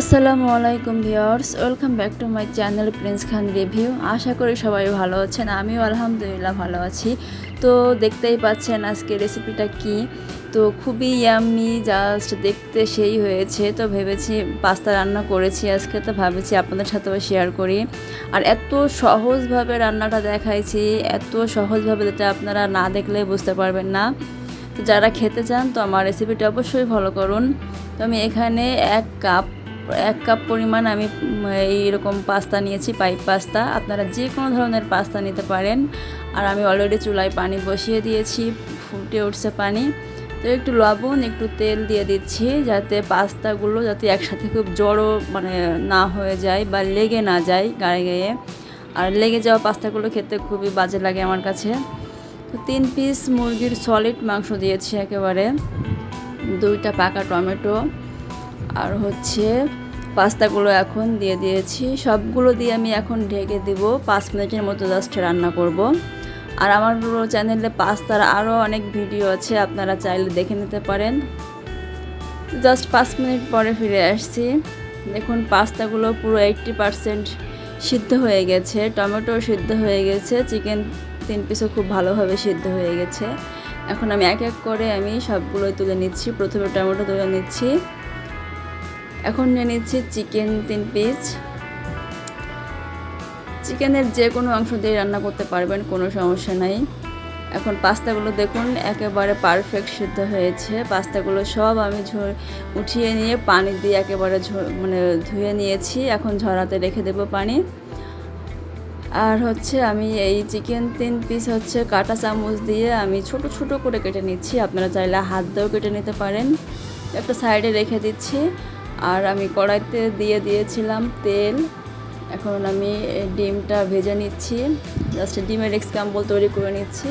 আসসালামু আলাইকুম viewers, welcome back to my channel Prince Khan review. আশা করি সবাই ভালো আছেন, আমিও আলহামদুলিল্লাহ ভালো আছি। তো দেখতেই পাচ্ছেন আজকে রেসিপিটা কি? তো খুবই ইয়াম্মি জাস্ট দেখতে সেই হয়েছে। তো ভেবেছি পাস্তা রান্না করেছি আজকে, তো ভাবেছি আপনাদের সাথেও শেয়ার করি। আর এত সহজভাবে রান্নাটা দেখাইছি, এত সহজভাবে যেটা আপনারা না দেখলে বুঝতে পারবেন না। তো যারা খেতে চান, তো আমার রেসিপিটা অবশ্যই ফলো করুন। তো আমি এখানে এক কাপ এক কাপ পরিমাণ আমি এইরকম পাস্তা নিয়েছি, পাইপ পাস্তা। আপনারা যে কোনো ধরনের পাস্তা নিতে পারেন। আর আমি অলরেডি চুলায় পানি বসিয়ে দিয়েছি, ফুটে উঠছে পানি। তো একটু লবণ, একটু তেল দিয়ে দিচ্ছি, যাতে পাস্তাগুলো যাতে একসাথে খুব জড়ো মানে না হয়ে যায় বা লেগে না যায় গায়ে গায়ে। আর লেগে যাওয়া পাস্তাগুলো খেতে খুবই বাজে লাগে আমার কাছে। তো তিন পিস মুরগির সলিড মাংস দিয়েছি একেবারে। দুইটা পাকা টমেটো। আর হচ্ছে পাস্তাগুলো এখন দিয়ে দিয়েছি। সবগুলো দিয়ে আমি এখন ঢেকে দিব। পাঁচ মিনিটের মতো জাস্ট রান্না করব। আর আমার চ্যানেলে পাস্তার আরও অনেক ভিডিও আছে, আপনারা চাইলে দেখে নিতে পারেন। জাস্ট পাঁচ মিনিট পরে ফিরে আসছি। দেখুন, পাস্তাগুলো পুরো এইট্টি পারসেন্ট সিদ্ধ হয়ে গেছে। টমেটো সিদ্ধ হয়ে গেছে। চিকেন তিন পিসও খুব ভালোভাবে সিদ্ধ হয়ে গেছে। এখন আমি এক এক করে আমি সবগুলোই তুলে নিচ্ছি। প্রথমে টমেটো তুলে নিচ্ছি। এখন নিয়ে নিচ্ছি চিকেন তিন পিস। চিকেনের যে কোনো অংশ দিয়ে রান্না করতে পারবেন, কোনো সমস্যা নাই। এখন পাস্তাগুলো দেখুন, একেবারে পারফেক্ট সিদ্ধ হয়েছে। পাস্তাগুলো সব আমি উঠিয়ে নিয়ে পানি দিয়ে একেবারে মানে ধুয়ে নিয়েছি। এখন ঝরাতে রেখে দেব পানি। আর হচ্ছে আমি এই চিকেন তিন পিস হচ্ছে কাটা চামচ দিয়ে আমি ছোট ছোট করে কেটে নিচ্ছি। আপনারা চাইলে হাত দিয়েও কেটে নিতে পারেন। একটা সাইডে রেখে দিচ্ছি। আর আমি কড়াইতে দিয়ে দিয়েছিলাম তেল। এখন আমি ডিমটা ভেজে নিচ্ছি। জাস্ট ডিমের এক্সকাম্বল তৈরি করে নিচ্ছি।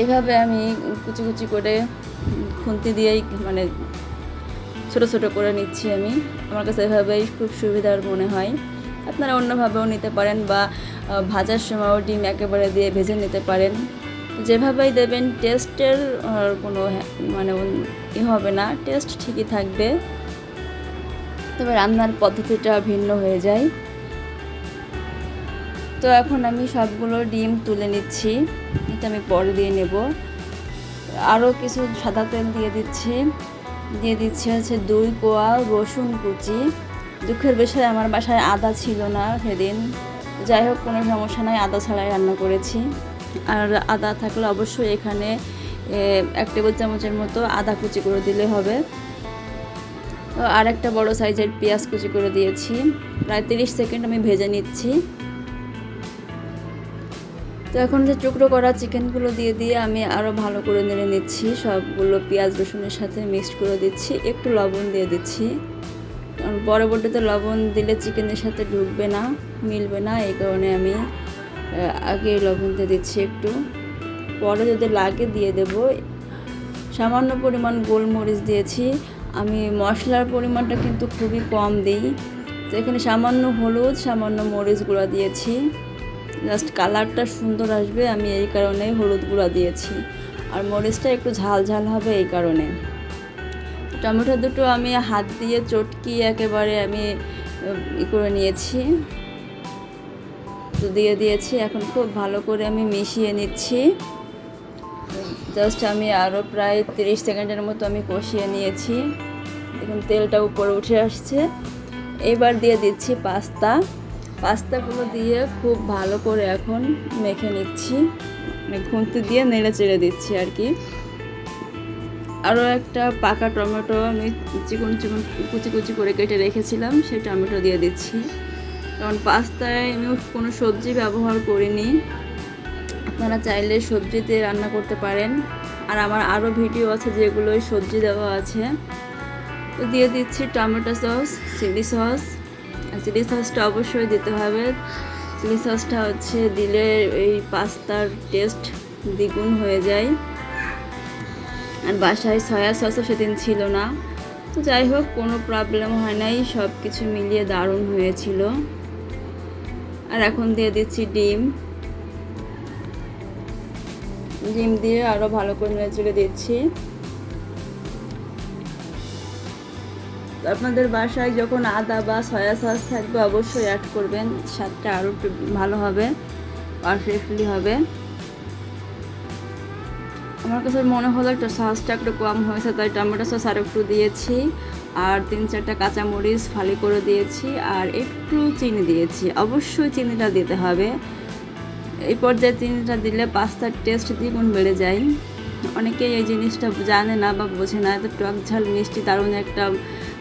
এইভাবে আমি কুচি কুচি করে খুন্তি দিয়েই মানে ছোট ছোট করে নিচ্ছি আমি। আমার কাছে এভাবেই খুব সুবিধার মনে হয়। আপনারা অন্যভাবেও নিতে পারেন বা ভাজার সময়ও ডিম একেবারে দিয়ে ভেজে নিতে পারেন। যেভাবেই দেবেন টেস্টের কোনো মানে ই হবে না টেস্ট ঠিকই থাকবে। তবে রান্নার পদ্ধতিটা ভিন্ন হয়ে যায়। তো এখন আমি সবগুলো ডিম তুলে নিচ্ছি। এটা আমি পরে দিয়ে নেব। আরও কিছু সাদা তেল দিয়ে দিচ্ছি। দিয়ে দিচ্ছি হচ্ছে দুই কোয়া রসুন কুচি। দুঃখের বিষয়ে, আমার বাসায় আদা ছিল না সেদিন। যাই হোক, কোনো সমস্যা নাই, আদা ছাড়াই রান্না করেছি। আর আদা থাকলে অবশ্যই এখানে এক টেবিল চামচের মতো আদা কুচি করে দিলে হবে। আর একটা বড়ো সাইজের পেঁয়াজ কুচি করে দিয়েছি। প্রায় তিরিশ সেকেন্ড আমি ভেজে নিচ্ছি। তো এখন যে টুকরো করা চিকেনগুলো দিয়ে দিয়ে আমি আরও ভালো করে নেড়ে নিচ্ছি। সবগুলো পেঁয়াজ, রসুনের সাথে মিক্সড করে দিচ্ছি। একটু লবণ দিয়ে দিচ্ছি। কারণ পরবর্তীতে লবণ দিলে চিকেনের সাথে ঢুকবে না, মিলবে না। এই কারণে আমি আগে লবণ দিয়ে দিচ্ছি একটু। পরে যদি লাগে দিয়ে দেব। সামান্য পরিমাণ গোলমরিচ দিয়েছি। আমি মশলার পরিমাণটা কিন্তু খুবই কম দিই। তো এখানে সামান্য হলুদ, সামান্য মরিচ গুঁড়া দিয়েছি। জাস্ট কালারটা সুন্দর আসবে, আমি এই কারণে হলুদ গুঁড়া দিয়েছি। আর মরিচটা একটু ঝাল ঝাল হবে এই কারণে। টমেটো দুটো আমি হাত দিয়ে চটকি একেবারে আমি ই করে নিয়েছি। তো দিয়ে দিয়েছি। এখন খুব ভালো করে আমি মিশিয়ে নিচ্ছি। জাস্ট আমি আরও প্রায় তিরিশ সেকেন্ডের মতো আমি কষিয়ে নিয়েছি। দেখুন, তেলটা উপরে উঠে আসছে। এবার দিয়ে দিচ্ছি পাস্তা। পাস্তাগুলো দিয়ে খুব ভালো করে এখন মেখে নিচ্ছি। খুন্তি দিয়ে নেড়ে চেড়ে দিচ্ছি আর কি। আরও একটা পাকা টমেটো আমি চিকন চিকন কুচি কুচি করে কেটে রেখেছিলাম, সেই টমেটো দিয়ে দিচ্ছি। কারণ পাস্তায় আমি কোনো সবজি ব্যবহার করিনি। আপনারা চাইলে সবজিতে রান্না করতে পারেন। আর আমার আরও ভিডিও আছে যেগুলো সবজি দেওয়া আছে। তো দিয়ে দিচ্ছি tomato sauce, chilli sauce. Chilli সসটা অবশ্যই দিতে হবে। চিলি সসটা হচ্ছে দিলে এই পাস্তার টেস্ট দ্বিগুণ হয়ে যায়। আর বাসায় সয়া সসও সেদিন ছিল না। তো যাই হোক, কোনো প্রবলেম হয় নাই। সব কিছু মিলিয়ে দারুণ হয়েছিল। আর এখন দিয়ে দিচ্ছি ডিম। ডিম দিয়ে আরও ভালো করে নেড়ে দিচ্ছি। আপনাদের বাসায় যখন আদা বা সয়া সস থাকবে, অবশ্যই অ্যাড করবেন, স্বাদটা আরও ভালো হবে পারফেক্টলি হবে। আমার কাছে মনে হলো একটা সসটা একটু কম হয়েছে, তাই টমেটো সস আর একটু দিয়েছি। আর তিন চারটা কাঁচামরিচ ফালি করে দিয়েছি, আর একটু চিনি দিয়েছি। অবশ্যই চিনিটা দিতে হবে। এই পর্যায়ে চিনিটা দিলে পাস্তার টেস্ট দ্বিগুণ বেড়ে যায়। অনেকেই এই জিনিসটা জানে না বা বোঝে না, এত টক ঝাল, মিষ্টি, দারুণ একটা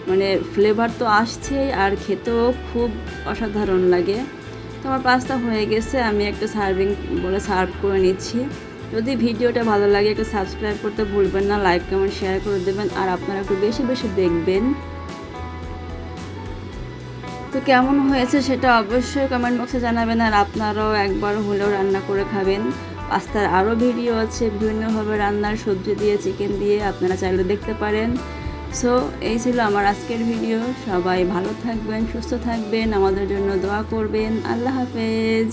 মানে ফ্লেভার তো আসছেই, আর খেতেও খুব অসাধারণ লাগে। তো আমার পাস্তা হয়ে গেছে, আমি একটা সার্ভিং বলে সার্ভ করে নিচ্ছি। যদি ভিডিওটা ভালো লাগে একটু সাবস্ক্রাইব করতে ভুলবেন না, লাইক, কমেন্ট শেয়ার করে দেবেন, আর আপনারা একটু বেশি বেশি দেখবেন। তো কেমন হয়েছে সেটা অবশ্যই কমেন্ট বক্সে জানাবেন, আর আপনারাও একবার হলেও রান্না করে খাবেন। পাস্তার আরও ভিডিও আছে, বিভিন্নভাবে রান্নার সবজি দিয়ে চিকেন দিয়ে আপনারা চাইলে দেখতে পারেন। সো এই ছিল আমার আজকের ভিডিও সবাই ভালো থাকবেন, সুস্থ থাকবেন, আমাদের জন্য দোয়া করবেন। আল্লাহ হাফেজ।